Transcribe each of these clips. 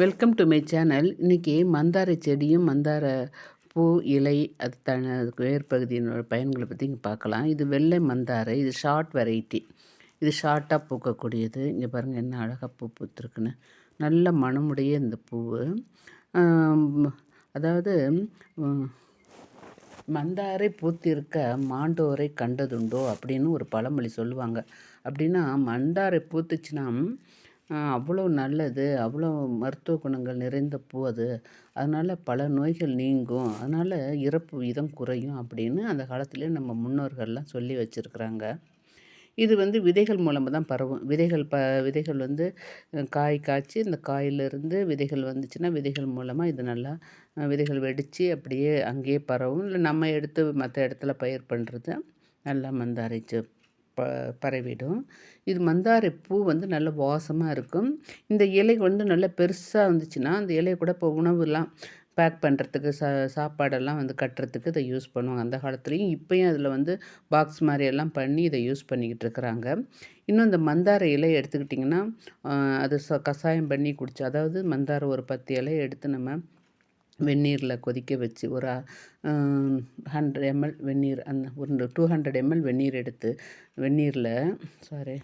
Welcome to my channel இன்றைக்கி மந்தார செடியும் மந்தார பூ இலை அது த அதுக்கு வேர்பகுதியினோட பயன்களை பற்றி இங்கே பார்க்கலாம். இது வெள்ளை மந்தாரை இது ஷார்ட் வெரைட்டி இது ஷார்ட்டாக பூக்கக்கூடியது. இங்கே பாருங்கள் என்ன அழகாக பூ பூத்துருக்குன்னு. நல்ல மணமுடைய இந்த பூ அதாவது மந்தாரை பூத்திருக்க மாண்டோரை கண்டதுண்டோ அப்படின்னு ஒரு பழமொழி சொல்லுவாங்க. அப்படின்னா மந்தாரை பூத்துச்சுன்னா அவ்வளோ நல்லது. அவ்வளோ மருத்துவ குணங்கள் நிறைந்த பூ அது. அதனால் பல நோய்கள் நீங்கும். அதனால் இறப்பு விதம் குறையும் அப்படின்னு அந்த காலத்துலேயே நம்ம முன்னோர்கள்லாம் சொல்லி வச்சுருக்குறாங்க. இது வந்து விதைகள் மூலமாக தான் பரவும். விதைகள் ப விதைகள் வந்து காய் காய்ச்சி இந்த காயிலிருந்து விதைகள் வந்துச்சுன்னா விதைகள் மூலமாக இது நல்லா விதைகள் வெடித்து அப்படியே அங்கேயே பரவும். இல்லை நம்ம எடுத்து மற்ற இடத்துல பயிர் பண்ணுறது நல்லா மந்தாரிச்சு ப பரவிடும். இது மந்தாரை பூ வந்து நல்ல வாசமாக இருக்கும். இந்த இலை வந்து நல்லா பெருசாக இருந்துச்சுன்னா அந்த இலை கூட இப்போ உணவுலாம் பேக் பண்ணுறதுக்கு சா சாப்பாடெல்லாம் வந்து கட்டுறதுக்கு இதை யூஸ் பண்ணுவாங்க. அந்த காலத்துலேயும் இப்போயும் அதில் வந்து பாக்ஸ் மாதிரியெல்லாம் பண்ணி இதை யூஸ் பண்ணிக்கிட்டு இருக்கிறாங்க. இன்னும் இந்த மந்தார இலை எடுத்துக்கிட்டிங்கன்னா அது ச கஷாயம் பண்ணி குடிச்சு அதாவது மந்தார ஒரு பத்து இலையை எடுத்து நம்ம வெந்நீரில் கொதிக்க வச்சு ஒரு ஹண்ட்ரட் எம்எல் வெந்நீர் அந்த ஒரு டூ ஹண்ட்ரட் எம்எல் வெந்நீர் எடுத்து வெந்நீரில் சாரி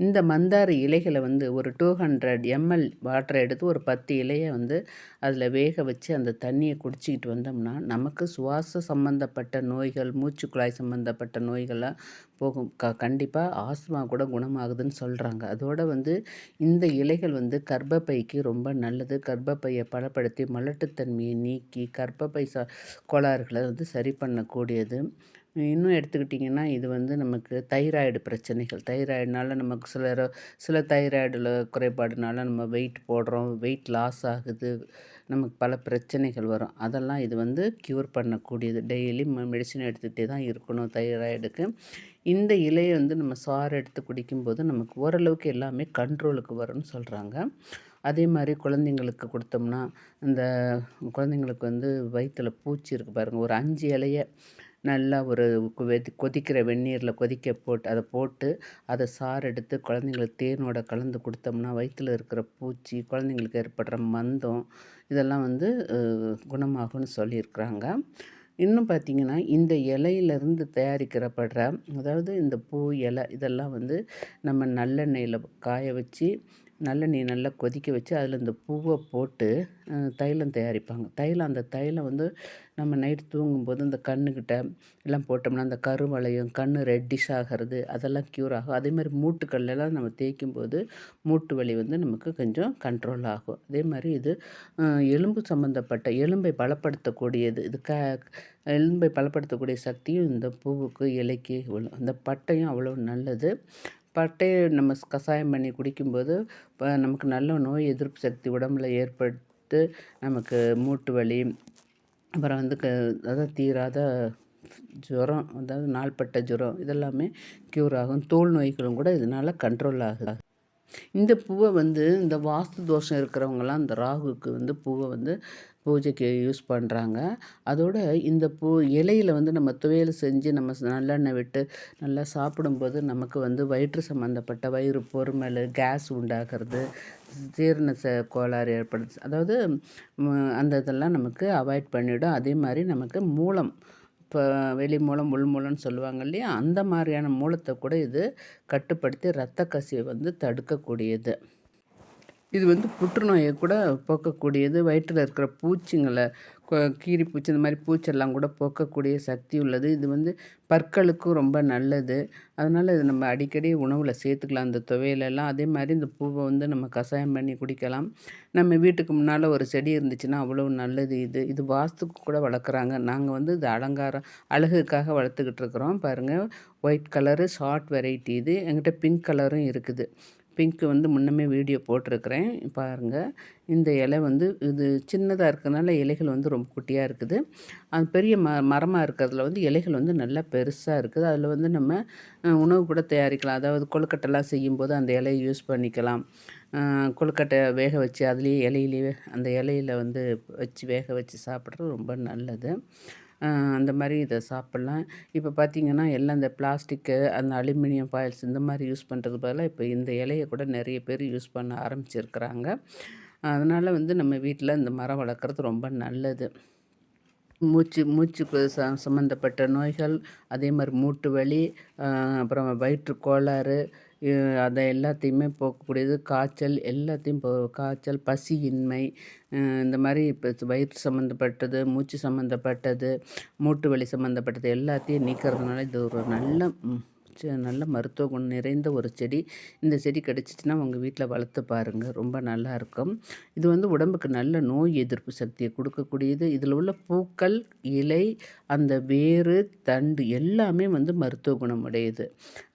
இந்த மந்தாரி இலைகளை வந்து ஒரு டூ ஹண்ட்ரட் எம்எல் வாட்டரை எடுத்து ஒரு பத்து இலையை வந்து அதில் வேக வச்சு அந்த தண்ணியை குடிச்சிக்கிட்டு வந்தோம்னா நமக்கு சுவாச சம்மந்தப்பட்ட நோய்கள் மூச்சு குழாய் சம்மந்தப்பட்ட நோய்கள்லாம் போகும். க கண்டிப்பாக ஆஸ்மா கூட குணமாகுதுன்னு சொல்கிறாங்க அதோடு வந்து இந்த இலைகள் வந்து கர்ப்பப்பைக்கு ரொம்ப நல்லது. கர்ப்பப்பையை பலப்படுத்தி மலட்டுத்தன்மையை நீக்கி கர்ப்பப்பை ச கோளாறுகளை வந்து சரி பண்ணக்கூடியது. இன்னும் எடுத்துக்கிட்டிங்கன்னா இது வந்து நமக்கு தைராய்டு பிரச்சனைகள். தைராய்டுனால நமக்கு சில சில தைராய்டில் குறைபாடுனால நம்ம வெயிட் போடுறோம் வெயிட் லாஸ் ஆகுது நமக்கு பல பிரச்சனைகள் வரும். அதெல்லாம் இது வந்து க்யூர் பண்ணக்கூடியது. டெய்லி மெடிசன் எடுத்துகிட்டே தான் இருக்கணும் தைராய்டுக்கு. இந்த இலையை வந்து நம்ம சாறு எடுத்து குடிக்கும்போது நமக்கு ஓரளவுக்கு எல்லாமே கண்ட்ரோலுக்கு வரும்னு சொல்கிறாங்க அதே மாதிரி குழந்தைங்களுக்கு கொடுத்தோம்னா இந்த குழந்தைங்களுக்கு வந்து வயிற்றில் பூச்சி இருக்குது பாருங்கள் ஒரு அஞ்சு இலையை நல்லா ஒரு கொதிக்கிற வெந்நீரில் கொதிக்க போட்டு அதை போட்டு அதை சாறு எடுத்து குழந்தைங்களுக்கு தேனோட கலந்து கொடுத்தோம்னா வயிற்றில் இருக்கிற பூச்சி குழந்தைங்களுக்கு ஏற்படுற மந்தம் இதெல்லாம் வந்து குணமாகும்னு சொல்லியிருக்கிறாங்க. இன்னும் பார்த்திங்கன்னா இந்த இலையிலேருந்து தயாரிக்கிறப்படுற அதாவது இந்த பூ இலை இதெல்லாம் வந்து நம்ம நல்லெண்ணெயில் காய வச்சு நல்லெண்ணெயை நல்லா கொதிக்க வச்சு அதில் இந்த பூவை போட்டு தைலம் தயாரிப்பாங்க. தைலம் அந்த தைலம் வந்து நம்ம நைட் தூங்கும்போது இந்த கண்ணுக்கிட்ட எல்லாம் போட்டோம்னா அந்த கருவளையம் கண் ரெட்டிஷ் ஆகிறது அதெல்லாம் க்யூர் ஆகும். அதே மாதிரி மூட்டுக்கல்லாம் நம்ம தேய்க்கும் போது மூட்டு வலி வந்து நமக்கு கொஞ்சம் கண்ட்ரோல் ஆகும். அதே மாதிரி இது எலும்பு சம்மந்தப்பட்ட எலும்பை பலப்படுத்தக்கூடியது இது க எலும்பை பலப்படுத்தக்கூடிய சக்தியும் இந்த பூவுக்கு இலைக்கு அந்த பட்டையும் அவ்வளோ நல்லது. பட்டையை நம்ம கஷாயம் பண்ணி குடிக்கும்போது இப்போ நமக்கு நல்ல நோய் எதிர்ப்பு சக்தி உடம்புல ஏற்பட்டு நமக்கு மூட்டு வலி அப்புறம் வந்து க அதாவது தீராத ஜுரம் அதாவது நாள்பட்ட ஜுரம் இதெல்லாமே க்யூர் ஆகும். தோல் நோய்களும் கூட இதனால் கண்ட்ரோல் ஆகுது. இந்த பூவை வந்து இந்த வாஸ்து தோஷம் இருக்கிறவங்கலாம் இந்த ராகுக்கு வந்து பூவை வந்து பூஜைக்கு யூஸ் பண்ணுறாங்க அதோட இந்த பூ இலையில் வந்து நம்ம துவையல் செஞ்சு நம்ம நல்லெண்ணெய் விட்டு நல்லா சாப்பிடும்போது நமக்கு வந்து வயிற்று சம்மந்தப்பட்ட வயிறு பொறுமல் கேஸ் உண்டாகிறது ஜீரண கோளாறு ஏற்படுது. அதாவது அந்த இதெல்லாம் நமக்கு அவாய்ட் பண்ணிவிடும் அதே மாதிரி நமக்கு மூலம் இப்போ வெளி மூலம் உள் மூலம்னு சொல்லுவாங்க இல்லையா? அந்த மாதிரியான மூலத்தை கூட இது கட்டுப்படுத்தி இரத்த கசிவை வந்து தடுக்கக்கூடியது. இது வந்து புற்றுநோயை கூட போக்கக்கூடியது. வயிற்றில் இருக்கிற பூச்சிங்களை கீரி பூச்சி இந்த மாதிரி பூச்செல்லாம் கூட போக்கக்கூடிய சக்தி உள்ளது. இது வந்து பற்களுக்கும் ரொம்ப நல்லது. அதனால் இது நம்ம அடிக்கடி உணவில் சேர்த்துக்கலாம். அந்த துவையிலெல்லாம் அதே மாதிரி இந்த பூவை வந்து நம்ம கஷாயம் பண்ணி குடிக்கலாம். நம்ம வீட்டுக்கு முன்னால் ஒரு செடி இருந்துச்சுன்னா அவ்வளோ நல்லது இது. இது வாஸ்துக்கு கூட வளர்க்குறாங்க. நாங்கள் வந்து இது அலங்காரம் அழகுக்காக வளர்த்துக்கிட்டு இருக்கிறோம். பாருங்கள் ஒயிட் கலரு ஷார்ட் வெரைட்டி இது. எங்கிட்ட பிங்க் கலரும் இருக்குது. பிங்க்கு வந்து முன்னமே வீடியோ போட்டிருக்கிறேன். பாருங்கள் இந்த இலை வந்து இது சின்னதாக இருக்கிறதுனால இலைகள் வந்து ரொம்ப குட்டியாக இருக்குது. அது பெரிய ம மரமாக இருக்கிறதுல வந்து இலைகள் வந்து நல்லா பெருசாக இருக்குது. அதில் வந்து நம்ம உணவு கூட தயாரிக்கலாம். அதாவது கொழுக்கட்டைலாம் செய்யும்போது அந்த இலையை யூஸ் பண்ணிக்கலாம். கொழுக்கட்டை வேக வச்சு அதுலேயே இலையிலேயே அந்த இலையில் வந்து வச்சு வேக வச்சு சாப்பிட்றது ரொம்ப நல்லது. அந்த மாதிரி இதை சாப்பிட்லாம். இப்போ பார்த்திங்கன்னா எல்லாம் இந்த பிளாஸ்டிக்கு அந்த அலுமினியம் ஃபாயில்ஸ் இந்த மாதிரி யூஸ் பண்ணுறது பதிலாக இப்போ இந்த இலையை கூட நிறைய பேர் யூஸ் பண்ண ஆரம்பிச்சிருக்கிறாங்க. அதனால் வந்து நம்ம வீட்டில் இந்த மரம் வளர்க்குறது ரொம்ப நல்லது. மூச்சு மூச்சுக்கு ச சம்மந்தப்பட்ட நோய்கள் அதே மாதிரி மூட்டு வலி அப்புறம் வயிற்று கோளாறு அதை எல்லாத்தையுமே போக்கக்கூடியது. காய்ச்சல் எல்லாத்தையும் போ காய்ச்சல் பசியின்மை இந்த மாதிரி இப்போ வயிற்று சம்மந்தப்பட்டது மூச்சு சம்மந்தப்பட்டது மூட்டு வலி சம்மந்தப்பட்டது எல்லாத்தையும் நீக்கிறதுனால இது ஒரு நல்ல நல்ல மருத்துவ குணம் நிறைந்த ஒரு செடி. இந்த செடி கிடச்சிச்சின்னா உங்கள் வீட்டில் வளர்த்து பாருங்கள் ரொம்ப நல்லாயிருக்கும் இது வந்து உடம்புக்கு நல்ல நோய் எதிர்ப்பு சக்தியை கொடுக்கக்கூடியது. இதில் உள்ள பூக்கள் இலை அந்த வேறு தண்டு எல்லாமே வந்து மருத்துவ குணம் உடையது.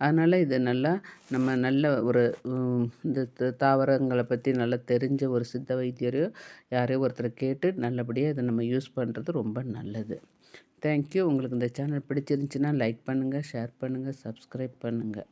அதனால் இது நல்லா நம்ம நல்ல ஒரு இந்த தாவரங்களை பற்றி நல்லா தெரிஞ்ச ஒரு சித்த வைத்தியரையோ யாரையோ ஒருத்தரை கேட்டு நல்லபடியாக இதை நம்ம யூஸ் பண்ணுறது ரொம்ப நல்லது. Thank you. உங்களுக்கு இந்த சேனல் பிடிச்சிருந்துச்சின்னா லைக் பண்ணுங்கள் ஷேர் பண்ணுங்கள் சப்ஸ்கிரைப் பண்ணுங்கள்